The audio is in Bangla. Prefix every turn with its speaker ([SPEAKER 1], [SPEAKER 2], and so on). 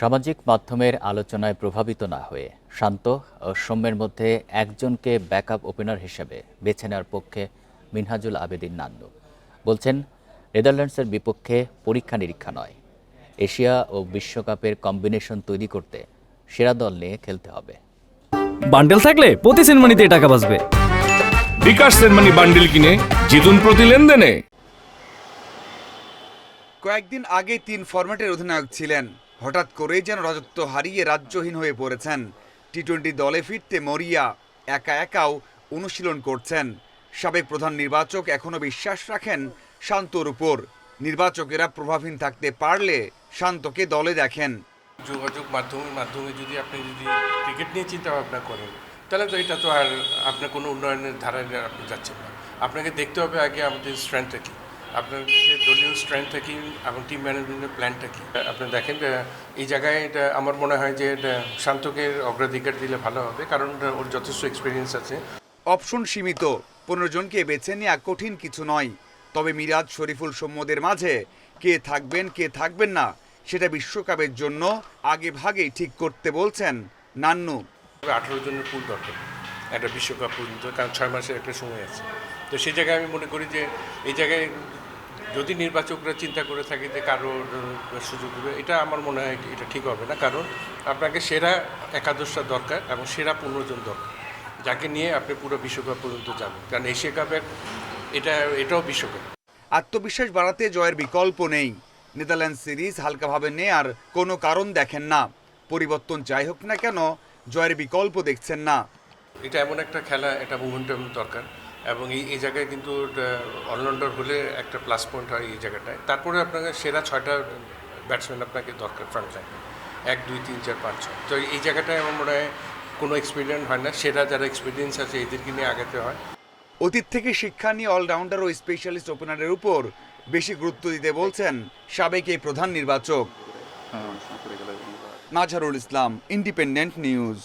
[SPEAKER 1] সামাজিক মাধ্যমের আলোচনায় প্রভাবিত না হয়ে শান্ত ও সৌম্যের মধ্যে একজনকে ব্যাকআপ ওপেনার হিসেবে বেছে নেওয়ার পক্ষে মিনহাজুল আবেদিন নান্নু। বলছেন নেদারল্যান্ডসের বিপক্ষে পরীক্ষা নিরীক্ষা নয়। এশিয়া ও বিশ্বকাপের কম্বিনেশন তৈরি করতে সেরা দল নিয়ে খেলতে হবে।
[SPEAKER 2] বান্ডেল থাকলে প্রতি সেনমানিতে টাকা বাঁচবে।
[SPEAKER 3] বিকাশ সেনমানি বান্ডিল কিনে জিতুন প্রতি লেনদেনে।
[SPEAKER 4] কয়েকদিন আগে তিন ফরম্যাটের অধিনায়ক ছিলেন। হঠাৎ করেই যেন রাজত্ব হারিয়ে রাজ্যহীন হয়ে পড়েছেন। টি টোয়েন্টি দলে ফিরতে মরিয়া একা একাও অনুশীলন করছেন। সাবেক প্রধান নির্বাচক এখনও বিশ্বাস রাখেন শান্তর উপর। নির্বাচকেরা প্রভাবহীন থাকতে পারলে শান্তকে দলে দেখেন।
[SPEAKER 5] যোগাযোগ মাধ্যমের মাধ্যমে যদি আপনি যদি ক্রিকেট নিয়ে চিন্তা ভাবনা করেন, তাহলে তো এটা তো আর আপনার কোনো উন্নয়নের ধারায় আপনি যাচ্ছেন না। আপনাকে দেখতে হবে আগে আমাদের স্ট্রেংথটা কী। আপনার যে দলীয় স্ট্রেংথটা কী এবং টিম ম্যানেজমেন্টের প্ল্যানটা কী? আপনি দেখেন এই জায়গায় এটা আমার মনে হয় যে এটা শান্তকে অগ্রাধিকার দিলে ভালো হবে কারণ ওর যথেষ্ট এক্সপিরিয়েন্স আছে।
[SPEAKER 4] অপশন সীমিত পনেরো জনকে বেছে নেওয়া কঠিন কিছু নয়। তবে মিরাজ শরীফুল সৌম্যদের মাঝে কে থাকবেন কে থাকবেন না সেটা বিশ্বকাপের জন্য আগে ভাগেই ঠিক করতে বলছেন নান্নু।
[SPEAKER 5] আঠারো জনের পুল দরকার একটা বিশ্বকাপ পর্যন্ত কারণ ছয় মাসের একটা সময় আছে। তো সেই জায়গায় আমি মনে করি যে এই জায়গায় যদি নির্বাচকরা চিন্তা করে থাকে যে কারও সুযোগ দেবে এটা আমার মনে হয় এটা ঠিক হবে না। কারণ আপনাকে সেরা একাদশটা দরকার এবং সেরা পনেরো জন দরকার। যাকে নিয়ে আপনি পুরো বিশ্বকাপ পর্যন্ত যাবেন। কারণ এশিয়া কাপের এটা এটাও বিশ্বকাপ।
[SPEAKER 4] আত্মবিশ্বাস বাড়াতে জয়ের বিকল্প নেই। নেদারল্যান্ড সিরিজ হালকাভাবে নেয়ার কোনো কারণ দেখেন না। পরিবর্তন যাই হোক না কেন জয়ের বিকল্প দেখছেন না।
[SPEAKER 5] এটা এমন একটা খেলা এটা মুভমেন্টাম দরকার। এবং এই এই জায়গায় কিন্তু অলরাউন্ডার হলে একটা প্লাস পয়েন্ট হয় এই জায়গাটায়। তারপরে আপনাকে সেরা ছয়টা ব্যাটসম্যান আপনাকে দরকার ফ্রন্ট লাইনে এক দুই তিন চার পাঁচ ছয়। তো এই জায়গাটায় আমার মনে হয় কোনো এক্সপিরিয়েন্স হয় না। সেরা যারা এক্সপিরিয়েন্স আছে এদেরকে নিয়ে আগাতে হয়।
[SPEAKER 4] অতীত থেকে শিক্ষা নিয়ে অলরাউন্ডার ও স্পেশালিস্ট ওপেনারের উপর বেশি গুরুত্ব দিতে বলছেন সাবেক এই প্রধান নির্বাচক। নাজহারুল ইসলাম ইন্ডিপেন্ডেন্ট নিউজ